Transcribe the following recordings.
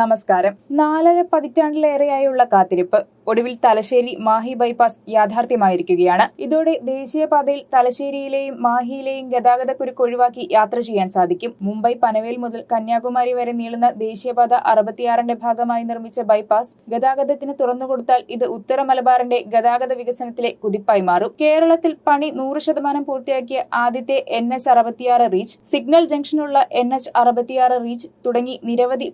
നമസ്കാരം. നാലര പതിറ്റാണ്ടിലേറെയായുള്ള കാത്തിരിപ്പ് ഒടുവിൽ തലശ്ശേരി മാഹി ബൈപ്പാസ് യാഥാർത്ഥ്യമായിരിക്കുകയാണ്. ഇതോടെ ദേശീയപാതയിൽ തലശ്ശേരിയിലെയും മാഹിയിലെയും ഗതാഗതക്കുരുക്ക് ഒഴിവാക്കി യാത്ര ചെയ്യാൻ സാധിക്കും. മുംബൈ പനവേൽ മുതൽ കന്യാകുമാരി വരെ നീളുന്ന ദേശീയപാത അറുപത്തിയാറിന്റെ ഭാഗമായി നിർമ്മിച്ച ബൈപ്പാസ് ഗതാഗതത്തിന് തുറന്നുകൊടുത്താൽ ഇത് ഉത്തര മലബാറിന്റെ ഗതാഗത വികസനത്തിലെ കുതിപ്പായി മാറും. കേരളത്തിൽ പണി നൂറ് ശതമാനം പൂർത്തിയാക്കിയ ആദ്യത്തെ എൻ എച്ച് അറുപത്തിയാറ് റീച്ച് സിഗ്നൽ ജംഗ്ഷനുള്ള എൻ എച്ച് അറുപത്തിയാറ് റീച്ച് തുടങ്ങി നിരവധി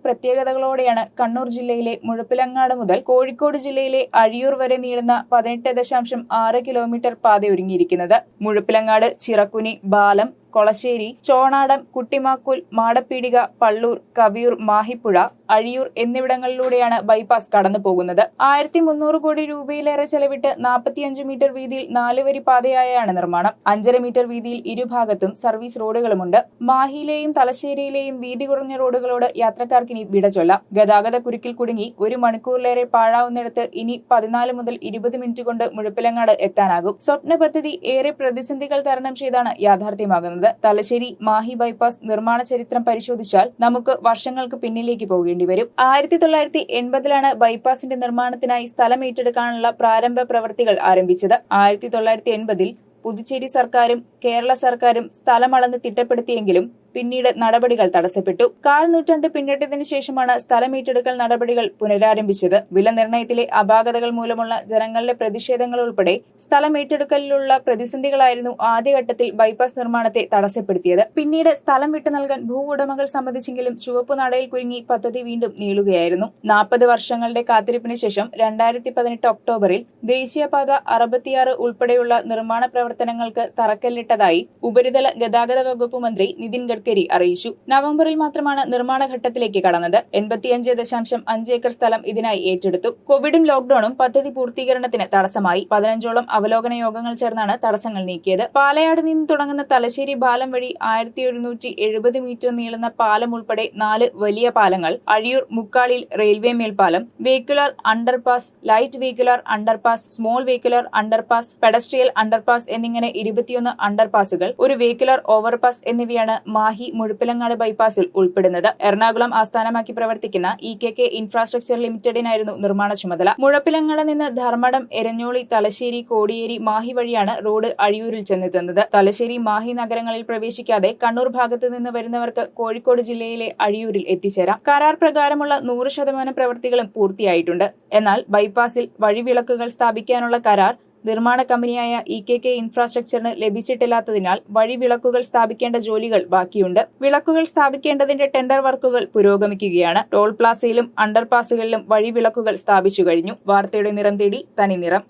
പ്രത്യേകതകളോടെയാണ് കണ്ണൂർ ജില്ലയിലെ മുഴപ്പിലങ്ങാട് മുതൽ കോഴിക്കോട് ജില്ലയിലെ അഴിയൂർ വരെ നീളുന്ന പതിനെട്ട് ദശാംശം ആറ് കിലോമീറ്റർ പാത ഒരുങ്ങിയിരിക്കുന്നത് മുഴപ്പിലങ്ങാട് ചിറക്കുനി ബാലം കൊളശ്ശേരി ചോണാടം കുട്ടിമാക്കുൽ മാടപ്പീടിക പള്ളൂർ കവിയൂർ മാഹിപ്പുഴ അഴിയൂർ എന്നിവിടങ്ങളിലൂടെയാണ് ബൈപ്പാസ് കടന്നു പോകുന്നത് ആയിരത്തി മുന്നൂറ് കോടി രൂപയിലേറെ ചെലവിട്ട് നാൽപ്പത്തിയഞ്ച് മീറ്റർ വീതിയിൽ നാലുവരി പാതയായാണ് നിർമ്മാണം. അഞ്ചര മീറ്റർ വീതിയിൽ ഇരുഭാഗത്തും സർവീസ് റോഡുകളുമുണ്ട്. മാഹിയിലെയും തലശ്ശേരിയിലെയും വീതി കുറഞ്ഞ റോഡുകളോട് യാത്രക്കാർക്കിനി വിട ചൊല്ലാം. ഗതാഗത കുരുക്കിൽ കുടുങ്ങി ഒരു മണിക്കൂറിലേറെ പാഴാവുന്നിടത്ത് ഇനി പതിനാല് മുതൽ ഇരുപത് മിനിറ്റ് കൊണ്ട് മുഴപ്പിലങ്ങാട് എത്താനാകും. സ്വപ്ന പദ്ധതി ഏറെ പ്രതിസന്ധികൾ തരണം ചെയ്താണ് യാഥാർത്ഥ്യമാകുന്നത്. തലശ്ശേരി മാഹി ബൈപ്പാസ് നിർമ്മാണ ചരിത്രം പരിശോധിച്ചാൽ നമുക്ക് വർഷങ്ങൾക്ക് പിന്നിലേക്ക് പോകേണ്ടി വരും. ആയിരത്തി തൊള്ളായിരത്തി എൺപതിലാണ് ബൈപ്പാസിന്റെ നിർമ്മാണത്തിനായി സ്ഥലം ഏറ്റെടുക്കാനുള്ള പ്രാരംഭ പ്രവൃത്തികൾ ആരംഭിച്ചത്. ആയിരത്തി തൊള്ളായിരത്തി എൺപതിൽ പുതുച്ചേരി സർക്കാരും കേരള സർക്കാരും സ്ഥലമളന്ന് തിട്ടപ്പെടുത്തിയെങ്കിലും പിന്നീട് നടപടികൾ തടസ്സപ്പെട്ടു. കാൽ നൂറ്റാണ്ട് പിന്നിട്ടതിനു ശേഷമാണ് സ്ഥലമേറ്റെടുക്കൽ നടപടികൾ പുനരാരംഭിച്ചത്. വില നിർണയത്തിലെ അപാകതകൾ മൂലമുള്ള ജനങ്ങളുടെ പ്രതിഷേധങ്ങൾ ഉൾപ്പെടെ സ്ഥലമേറ്റെടുക്കലിലുള്ള പ്രതിസന്ധികളായിരുന്നു ആദ്യഘട്ടത്തിൽ ബൈപ്പാസ് നിർമ്മാണത്തെ തടസ്സപ്പെടുത്തിയത്. പിന്നീട് സ്ഥലം വിട്ടു നൽകാൻ ഭൂ ഉടമകൾ സമ്മതിച്ചെങ്കിലും ചുവപ്പ് നടയിൽ കുരുങ്ങി പദ്ധതി വീണ്ടും നീളുകയായിരുന്നു. നാൽപ്പത് വർഷങ്ങളുടെ കാത്തിരിപ്പിന് ശേഷം രണ്ടായിരത്തി പതിനെട്ട് ഒക്ടോബറിൽ ദേശീയപാത അറുപത്തിയാറ് ഉൾപ്പെടെയുള്ള നിർമ്മാണ പ്രവർത്തനങ്ങൾക്ക് തറക്കല്ലിട്ടതായി ഉപരിതല ഗതാഗത വകുപ്പ് മന്ത്രി നിതിൻ ഗഡ്കരി അറിയിച്ചു. നവംബറിൽ മാത്രമാണ് നിർമ്മാണ ഘട്ടത്തിലേക്ക് കടന്നത്. എൺപത്തിയഞ്ച് ദശാംശം അഞ്ച് ഏക്കർ സ്ഥലം ഇതിനായി ഏറ്റെടുത്തു. കോവിഡും ലോക്ഡൌണും പദ്ധതി പൂർത്തീകരണത്തിന് തടസ്സമായി. പതിനഞ്ചോളം അവലോകന യോഗങ്ങൾ ചേർന്നാണ് തടസ്സങ്ങൾ നീക്കിയത്. പാലയാട് നിന്ന് തുടങ്ങുന്ന തലശ്ശേരി പാലം വഴി ആയിരത്തി ഒരുന്നൂറ്റി എഴുപത് മീറ്റർ നീളുന്ന പാലം ഉൾപ്പെടെ നാല് വലിയ പാലങ്ങൾ അഴിയൂർ മുക്കാളിൽ റെയിൽവേ മേൽപ്പാലം vehicular underpass light vehicular underpass small vehicular underpass pedestrian underpass എന്നിങ്ങനെ ഇരുപത്തിയൊന്ന് അണ്ടർപാസുകൾ ഒരു വെഹിക്കുലർ ഓവർപാസ് എന്നിവയാണ് മാഹി മുഴുപ്പിലങ്ങാട് ബൈപ്പാസിൽ ഉൾപ്പെടുന്നത്. എറണാകുളം ആസ്ഥാനമാക്കി പ്രവർത്തിക്കുന്ന ഇ കെ കെ ഇൻഫ്രാസ്ട്രക്ചർ ലിമിറ്റഡിനായിരുന്നു നിർമ്മാണ ചുമതല. മുഴപ്പിലങ്ങാട് നിന്ന് ധർമ്മടം എരഞ്ഞോളി തലശ്ശേരി കോടിയേരി മാഹി വഴിയാണ് റോഡ് അഴിയൂരിൽ ചെന്നെത്തുന്നത്. തലശ്ശേരി മാഹി നഗരങ്ങളിൽ പ്രവേശിക്കാതെ കണ്ണൂർ ഭാഗത്ത് നിന്ന് വരുന്നവർക്ക് കോഴിക്കോട് ജില്ലയിലെ അഴിയൂരിൽ എത്തിച്ചേരാം. കരാർ പ്രകാരമുള്ള നൂറ് ശതമാനം പ്രവൃത്തികളും പൂർത്തിയായിട്ടുണ്ട്. എന്നാൽ ബൈപ്പാസിൽ വഴിവിളക്കുകൾ സ്ഥാപിക്കാനുള്ള കരാർ നിർമ്മാണ കമ്പനിയായ ഇ കെ കെ ഇൻഫ്രാസ്ട്രക്ചറിന് ലഭിച്ചിട്ടില്ലാത്തതിനാൽ വഴി വിളക്കുകൾ സ്ഥാപിക്കേണ്ട ജോലികൾ ബാക്കിയുണ്ട്. വിളക്കുകൾ സ്ഥാപിക്കേണ്ടതിന്റെ ടെൻഡർ വർക്കുകൾ പുരോഗമിക്കുകയാണ്. ടോൾ പ്ലാസയിലും അണ്ടർപാസുകളിലും വഴി വിളക്കുകൾ സ്ഥാപിച്ചു കഴിഞ്ഞു. വാർത്തയുടെ നിറം തേടി തനി നിറം